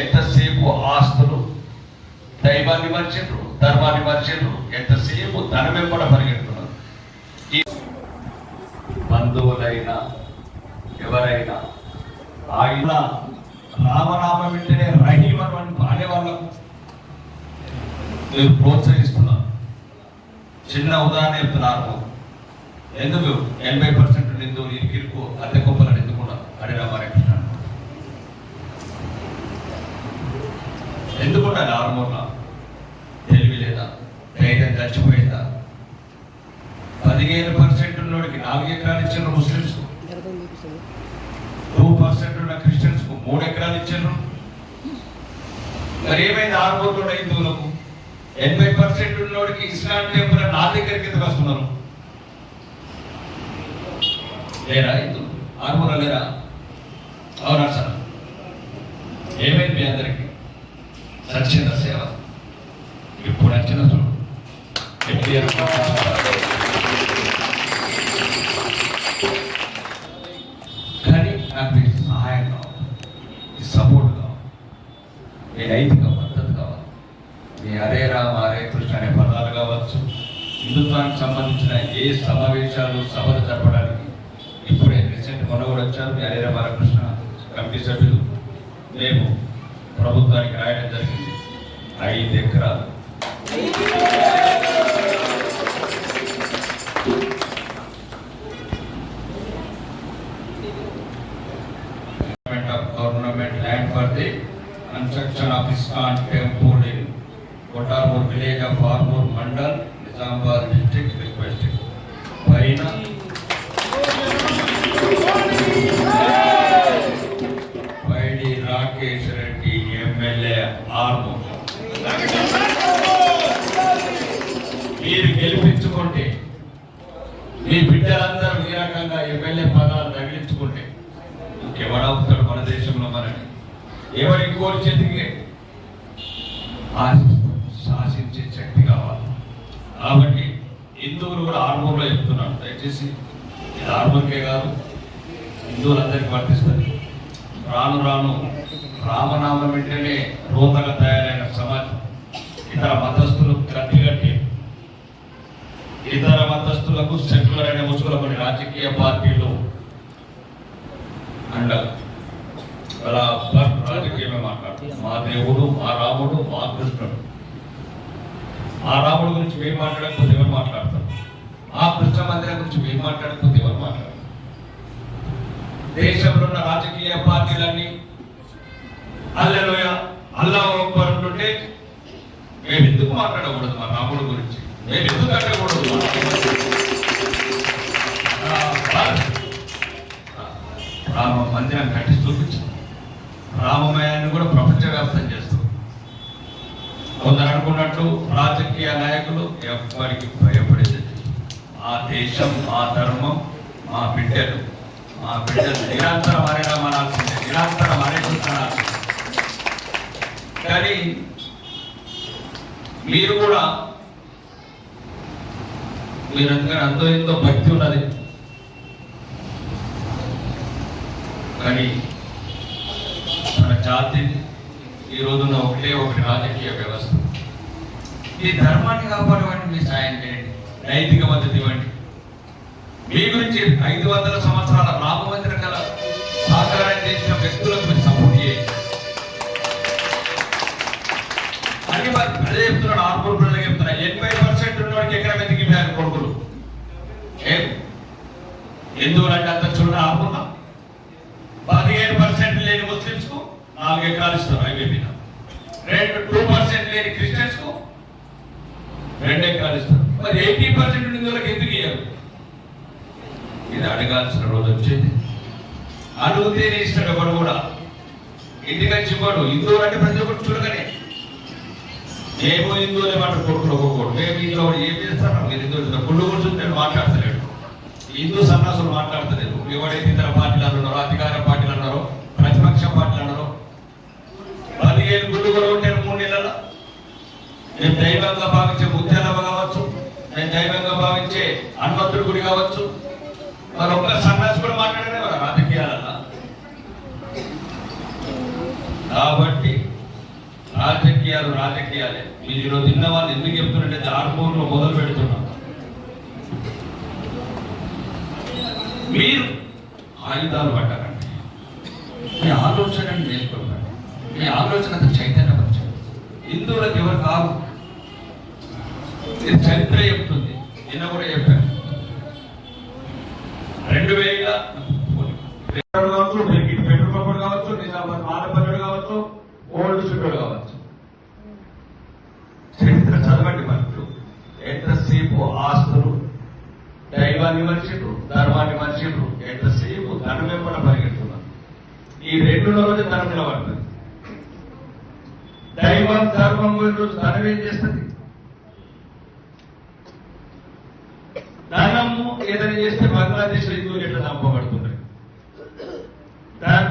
ఎంతసేపు ఆస్తులు దైవాన్ని మర్చిండ్రు ధర్మాన్ని మర్చిండ్రు ఎంతసేపు ధనం వెంబడ పరిగెడుతున్నారు? ఈ బంధువులైనా ఎవరైనా ఆయన రామనామం వింటేనే రహీమన్ అని అనే వాళ్ళకు మీరు ప్రోత్సహిస్తున్నారు. చిన్న ఉదాహరణ చెప్తున్నాను. ఎందుకు? ఎనభై పర్సెంట్ నిందు ఇరుకు అద్దె గొప్పలను ఎందుకు కూడా అడి ఎందుకు ఎందుకుండాలి ఆరుమూల తెలివి లేదా? ధైర్యం చచ్చిపోయిందా? పదిహేను పర్సెంట్ ఉన్నోడికి నాలుగు ఎకరాలు ఇచ్చారు ముస్లిమ్స్. టూ పర్సెంట్ ఉన్న క్రిస్టియన్స్కు మూడు ఎకరాలు ఇచ్చారు మరి ఏమైంది ఆరుమూరు కూడా హిందువులకు? ఎనభై పర్సెంట్ ఉన్నోడికి ఇస్లాం టెంపుల్ నా దగ్గరికి ఎందుకు వస్తున్నారు? లేరా హిందువులు? ఆరుమూర లేరా? అవునా సార్? ఏమైంది మీ అందరికి? సచ్చిన సేవ. ఇప్పుడు వచ్చిన చూడు. ఎన్టీఆర్ కానీ నాకు మీ సహాయం కావాలి. మీ సపోర్ట్ కావాలి. మీ నైతిక మద్దతు కావాలి. మీ హరే రామ హరే కృష్ణ అనే పదాలు కావచ్చు. హిందుత్వానికి సంబంధించిన ఏ సమావేశాలు సభలు జరపడానికి ఇప్పుడే రీసెంట్ మొన్న కూడా వచ్చారు మీ హరే రామ కృష్ణ కమిటీ సభ్యులు. మేము ప్రభుత్వానికి రాయడం జరిగింది ఐదు ఎకరాలు Government of government land for the construction of ISKCON temple in Kotarpur village of Armur Mandal, Nizamabad district requested. పైన MLA పదాలు తగిలించుకుంటే. ఇంకెవడవుతాడు మన దేశంలో మనకి ఎవరి కోరి చేతికి? శాసించే శక్తి కావాలి. కాబట్టి హిందువులు కూడా ఆర్మూర్లో చెప్తున్నాను దయచేసి ఇది ఆర్మూర్కే కాదు హిందువులందరికీ వర్తిస్తుంది. రాను రాను రామనామం వెంటనే రోతగా తయారైన సమాజం. ఇతర మతస్థులు కట్టిగట్టి ఇతర మతస్థులకు సెక్యులర్ అనే ముసుగుల కొన్ని రాజకీయ పార్టీ అండ అలా బర్ రాజకీయమే మాట్లాడుతుంది మా దేవుడు మా రాముడు మా కృష్ణుడు ఆ రాముడు గురించి మేము మాట్లాడకపోతే ఎవరు మాట్లాడతారు? ఆ కృష్ణ మందిరం గురించి మేము మాట్లాడకపోతే ఎవరు మాట్లాడతారు? దేశంలో ఉన్న రాజకీయ పార్టీలన్నీ అల్లెలోయ అల్లా ఒక్కరు ఉంటుంటే మేము ఎందుకు మాట్లాడకూడదు మా రాముడు గురించి? మేము ఎందుకు కట్టకూడదు రాజకీయ నాయకులు ఎవ్వరికి భయపడేది ఆ దేశం మా ధర్మం మా బిడ్డలు. మా బిడ్డలు నిరంతరం అనేనా అనాల్సిందే నిరంతరం అనేకుంటున్నాల్సిందే కానీ మీరు కూడా మీరందరూ అంతో ఎంతో భక్తి ఉన్నది. కానీ మన జాతి ఈ రోజున ఒకటే ఒకటి రాజకీయ వ్యవస్థ. ఈ ధర్మాన్ని కాపాడవండి మీ సాయం చేయండి. నైతిక మద్దతు ఇవ్వండి. మీ గురించి ఐదు వందల సంవత్సరాల రామ మందిరం గల సాకారం చేసిన వ్యక్తులకు మీరు సపోర్ట్ చేయండి. అని మరి అదే చెప్తున్నాడు ఆర్మూర్ ప్రజలకు చెప్తున్నా. ఎనభై పర్సెంట్ ఉన్నవాడికి ఎక్కడ వెతికి కొడుకులు? ఏం? ఎందుకంటే అంత చూడ ఆర్మూర్నా పదిహేను పర్సెంట్ లేని ముస్లిమ్స్కు నాలుగు ఎకరాలు ఇస్తారు హైవే రెండు టూ పర్సెంట్ లేని క్రిస్టియన్స్కు రెండు ఎకరాలు ఇస్తారు మరి ఎయిటీ పర్సెంట్ ఉండే నిధులకు ఎందుకు ఇయ్యారు ఇది అడగాల్సిన రోజు వచ్చేది. అడుగుతేనే ఇస్తాడు ఎవరు కూడా. ఇంటికి వచ్చి ఇవ్వడు హిందువులు అంటే ప్రతి ఒక్కరు చూడగానే మేము హిందువులే మాట కొడుకులు ఒక్కొక్కడు మేము ఇందులో ఏం చేస్తాం? మీరు హిందువులు కుళ్ళు కూర్చుంటే మాట్లాడతలేడు. హిందూ సన్నాసులు మాట్లాడతలేదు. ఎవడైతే ఇతర పార్టీలు అన్నారో అధికార పార్టీలు అన్నారో ప్రతిపక్ష పార్టీలు అన్నారో పదిహేను గుళ్ళు కూడా మేము దైవంగా భావించే ముత్యాలమ్మ కావచ్చు మేము దైవంగా భావించే హనుమంతుడి గుడి కావచ్చు. మరి ఒక్క సన్నాసి కూడా మాట్లాడలే రాజకీయాలన్నా కాబట్టి రాజకీయాలు రాజకీయాలే. మీరు ఈరోజు తిన్న వాళ్ళు ఎందుకు చెప్తున్నారంటే ఆర్మూర్లో మొదలు పెడుతున్నాం. మీరు ఆయుధాలు పట్టారండి మీ ఆలోచన నేర్చుకోవాలి మీ ఆలోచనతో చైతన్యపరచండి. హిందువులకు ఎవరు కాదు ఇది చరిత్ర చెప్తుంది. నిన్న కూడా చెప్పాను. రెండు వేల కావచ్చు పెట్రోల్ పంపులు కావచ్చు నిజామాబాద్ మాలపల్లుడు కావచ్చు ఓల్డ్ సిటీలు కావచ్చు. చరిత్ర చదవండి మనకు ఎంతసేపు ఆస్తులు దైవాన్ని మర్చిండ్రు ధర్మాన్ని మర్చిండ్రు ఎంతసేపు ధనం వెంబడ పరిగెడుతున్నారు. ఈ రెండు రోజు ధనం నిలబడుతుంది దైవం ధర్మం గురించి ధనం ఏం చేస్తుంది? ఏదైనా చేస్తే బంగ్లాదేశ్ హిందువులు ఎట్లా చంపబడుతున్నాయి ధ-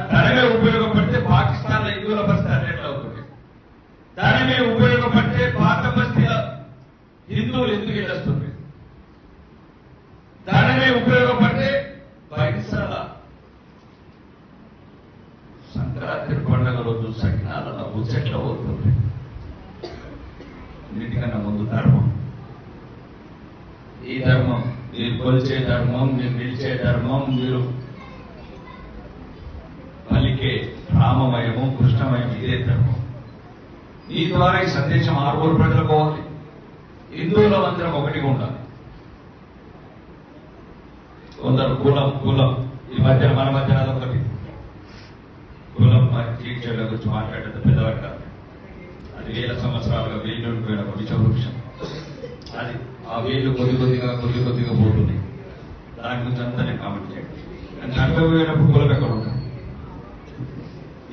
ఉపయోగపడితే పాకిస్తాన్ హిందువుల పరిస్థితి ఎట్లా అవుతుంది? ధనమే ఉపయోగపడితే పాత బస్తీల హిందువులు ఎందుకు వెళ్ళొస్తుంది ధనమే ఉపయోగపడితే బైసల సంక్రాంతి పండుగ రోజు సకినాల ముచ్చట్ల అవుతుంది వీటికన్నా ముందు ధర్మం మీరు కొలిచే ధర్మం మీరు నిలిచే ధర్మం మీరు పలికే రామమయము కృష్ణమయం ఇదే ధర్మం. ఈ ద్వారా ఈ సందేశం ఆరుగురు ప్రజలకు పోవాలి. హిందువుల మందిరం ఒకటిగా ఉండాలి కొందరు కులం కులం. ఈ మధ్యన మన మధ్యన అదొకటి. కులం టీచర్ల గురించి మాట్లాడేది పెద్దవాడు కాదు. అది వేల సంవత్సరాలుగా వేలు ఉండిపోయిన ఒక విషవృక్షం అది ఆ వేలు కొద్ది కొద్దిగా కొద్ది కొద్దిగా పోతుంది దాని గురించి అంతా నేను కామెంట్ చేయండి నడకపోయినప్పుడు కులం ఎక్కడ ఉంటాయి.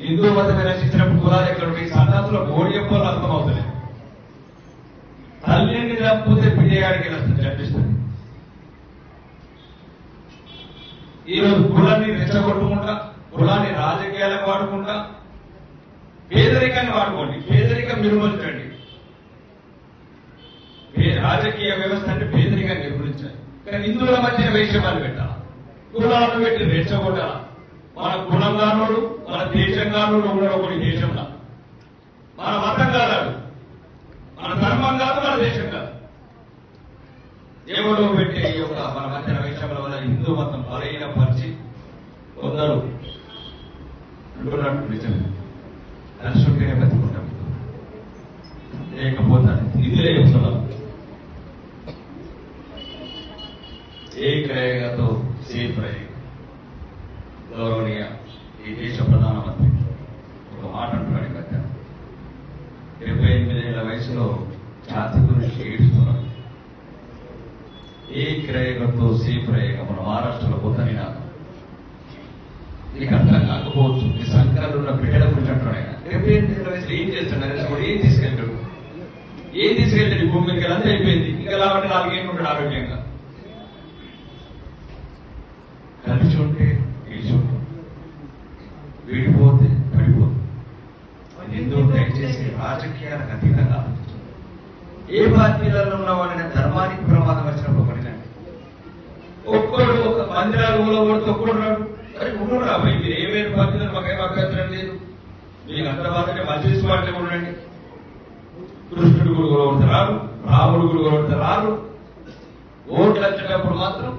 హిందూ మతం రచించినప్పుడు కులాలు ఎక్కడ ఉంటాయి? సన్నాసుల గోడి చెప్పాలి అర్థం అవుతుంది తల్లిని లేకపోతే బిడ్డగాడికి వస్తుంది? కనిపిస్తుంది ఈరోజు కులాన్ని రెచ్చగొట్టుకుంటా కులాన్ని రాజకీయాలకు వాడుకుంటా పేదరికాన్ని వాడుకోండి. పేదరికం నిర్మూలించండి. రాజకీయ వ్యవస్థ అంటే పేదరిగా నిర్మించాలి కానీ హిందువుల మధ్య వేషమాలు పెట్టాలి? కులాలను పెట్టి రెచ్చగొట్టాల? మన కులం కానోడు మన దేశం కానోడు ఉన్నాడు ఒకటి దేశంలో మన మతం కాదు మన ధర్మం కాదు మన దేశం కాదు దేవుడు పెట్టే ఈ యొక్క మన మధ్యన వైషమ్యుల వల్ల హిందూ మతం బలహీన పరిచి కొందరు అంటున్నట్టు నిజమే నడుచుకుంటేనే బతుకుంటాం లేకపోతే నిధులే చెప్తున్నాం एक रहेगा तो सेफ रहेगा గౌరవనీయ ఈ దేశ ప్రధానమంత్రి ఒక మాట అంటున్నాడు ఈ మధ్య డెబ్బై ఎనిమిదేళ్ల వయసులో ఛాతి గురించి ఏడుస్తున్నాడు ఏ క్రయగతో సేఫ్ రేగా మన మహారాష్ట్రలో పోతని నాకు నీకు అర్థం కాకపోవచ్చు ఈ సంఖ్యలో ఉన్న బిడ్డల గురించి అంటున్నాడు ఆయన డెబ్బై ఎనిమిదేళ్ల వయసులో ఏం చేస్తాడు నరేంద్ర మోడీ ఏం తీసుకెళ్తాడు ఏం తీసుకెళ్తాడు ఈ భూమి మీదకి అంతా అయిపోయింది ఇంకా లావంటి నాలుగేళ్ళు ఉంటాడు ఆరోగ్యంగా నిల్చుంటే. ఉంటే విడిపోతే పడిపోతుంది ఎందుకు దయచేసి రాజకీయాలకు అతీతంగా ఏ పార్టీలలో ఉన్న వాళ్ళని ధర్మానికి ప్రమాదం వచ్చినప్పుడు పడినండి ఒక్కడు ఒక మందిరాలు కొడితే ఒక్కడు అరే ఉండరా మీరు ఏమేమి పార్టీలు మాకేం అభ్యంతరం లేదు. మీకు అంత బాధంటే మధ్యస్థ పార్టీ ఉండండి. కృష్ణుడు గురు కొడితే రారు రాముడు గురు కొడితే రారు ఓట్లు వచ్చేటప్పుడు మాత్రం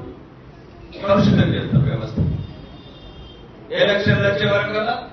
కలుషితం చేస్తారు వ్యవస్థ. ఎలక్షన్లు వచ్చే వరకు కదా?